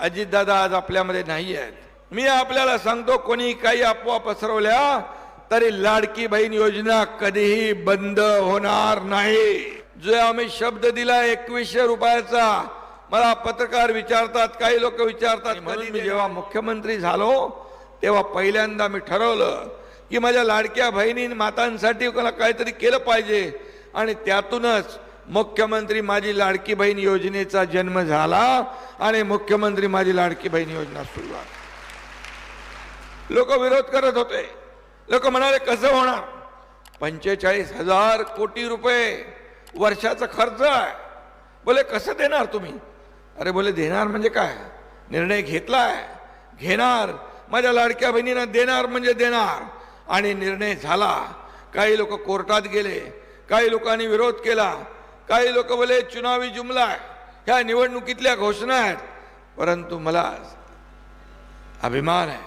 अजितदादा आज आपल्यामध्ये नाही आहेत. मी आपल्याला सांगतो कोणी काही अफवा पसरवल्या तरी लाडकी बहीण योजना कधीही बंद होणार नाही. जो आम्ही शब्द दिला एकवीसशे रुपयाचा मला पत्रकार विचारतात काही लोक विचारतात. म्हणून मी जेव्हा मुख्यमंत्री झालो तेव्हा पहिल्यांदा मी ठरवलं की माझ्या लाडक्या बहिणी मातांसाठी काहीतरी केलं पाहिजे. आणि त्यातूनच मुख्यमंत्री माझी लाडकी बहीण योजनेचा जन्म झाला आणि मुख्यमंत्री माझी लाडकी बहीण योजना सुरुवात लोक विरोध करत होते. लोक म्हणाले कसं होणार? पंचेचाळीस हजार कोटी रुपये वर्षाचा खर्च आहे. बोले कसं देणार तुम्ही? अरे बोले देणार म्हणजे काय? निर्णय घेतलाय. घेणार. माझ्या लाडक्या बहिणींना देणार म्हणजे देणार. आणि निर्णय झाला. काही लोक कोर्टात गेले. काही लोकांनी विरोध केला. काही लोक बोले चुनावी जुमला ह्या निवडणुकीतल्या घोषणा आहेत. परंतु मला अभिमान आहे.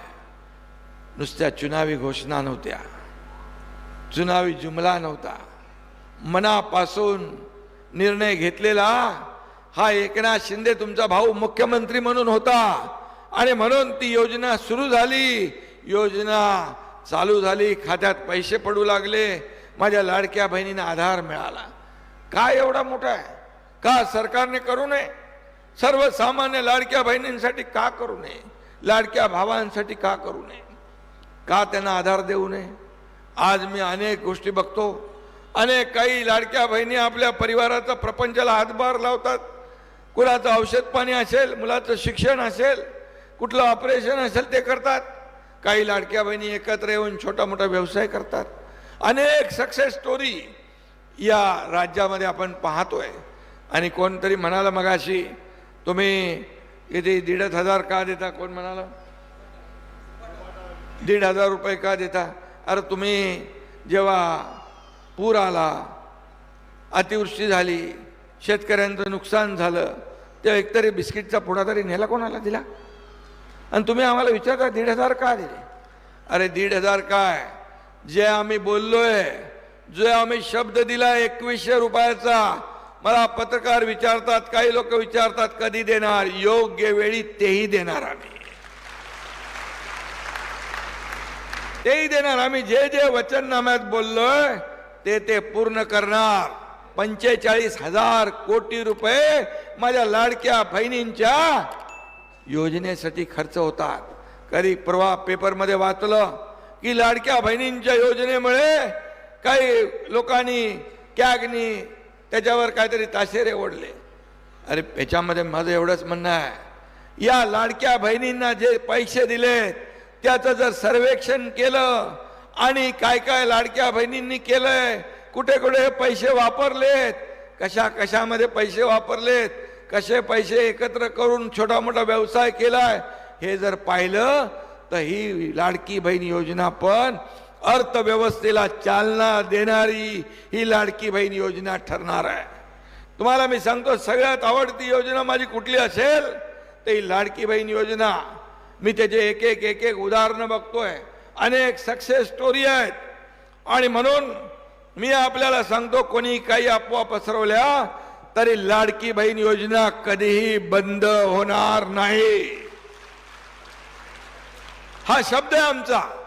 नुसत्या चुनावी घोषणा नव्हत्या. चुनावी जुमला नव्हता. मनापासून निर्णय घेतलेला हा एकनाथ शिंदे तुमचा भाऊ मुख्यमंत्री म्हणून होता आणि म्हणून ती योजना सुरू झाली. योजना चालू झाली खात्यात पैसे पडू लागले माझ्या लाडक्या बहिणींना आधार मिळाला. काय एवढा मोठा आहे? का सरकारने करू नये? सर्वसामान्य लाडक्या बहिणींसाठी का करू नये? लाडक्या भावांसाठी का करू नये? का त्यांना आधार देऊ नये? आज मी अनेक गोष्टी बघतो. अनेक काही लाडक्या बहिणी आपल्या परिवाराचा प्रपंचाला हातभार लावतात. कुणाचं औषध पाणी असेल मुलाचं शिक्षण असेल कुठलं ऑपरेशन असेल ते करतात. काही लाडक्या बहिणी एकत्र येऊन छोटा मोठा व्यवसाय करतात. अनेक सक्सेस स्टोरी या राज्यामध्ये आपण पाहतोय. आणि कोणतरी म्हणाला मगाशी तुम्ही किती दीडच हजार का देता? कोण म्हणाला? दीड हजार रुपये का देता? अरे तुम्ही जेव्हा पूर आला अतिवृष्टी झाली शेतकऱ्यांचं नुकसान झालं तेव्हा एकतरी बिस्किटचा पुडा तरी नेला कोणाला दिला? आणि तुम्ही आम्हाला विचारता दीड हजार का दिले? अरे दीड हजार काय? जे आम्ही बोललोय जे आम्ही शब्द दिला एकवीसशे रुपयाचा मला पत्रकार विचारतात काही लोक विचारतात कधी देणार? योग्य वेळी तेही देणार आम्ही. तेही देणार. आम्ही जे जे वचननाम्यात बोललोय ते ते पूर्ण करणार. पंचेचाळीस हजार कोटी रुपये माझ्या लाडक्या बहिणींच्या योजनेसाठी खर्च होतात. कधी परवा पेपरमध्ये वाचलं की लाडक्या बहिणींच्या योजनेमुळे काही लोकांनी कॅगनी त्याच्यावर काहीतरी ताशेरे ओढले. अरे याच्यामध्ये माझं एवढंच म्हणणं आहे. या लाडक्या बहिणींना जे पैसे दिलेत त्याचं जर सर्वेक्षण केलं आणि काय काय लाडक्या बहिणींनी केलंय कुठे कुठे पैसे वापरलेत कशा कशामध्ये पैसे वापरलेत कसे पैसे एकत्र करून छोटा मोठा व्यवसाय केलाय हे जर पाहिलं तर ही लाडकी बहीण योजना पण अर्थव्यवस्थेला चालना देणारी ही लाडकी बहीण योजना ठरणार आहे. तुम्हाला मी सांगतो सगळ्यात आवडती योजना माझी कुठली असेल तर ही लाडकी बहीण योजना. मी त्याचे एक एक एक एक उदाहरणं बघतोय. अनेक सक्सेस स्टोरी आहेत. आणि म्हणून मी आपल्याला सांगतो कोणी काही अफवा पसरवल्या तरी लाडकी बहीण योजना कधीही बंद होणार नाही. हा शब्द आहे आमचा.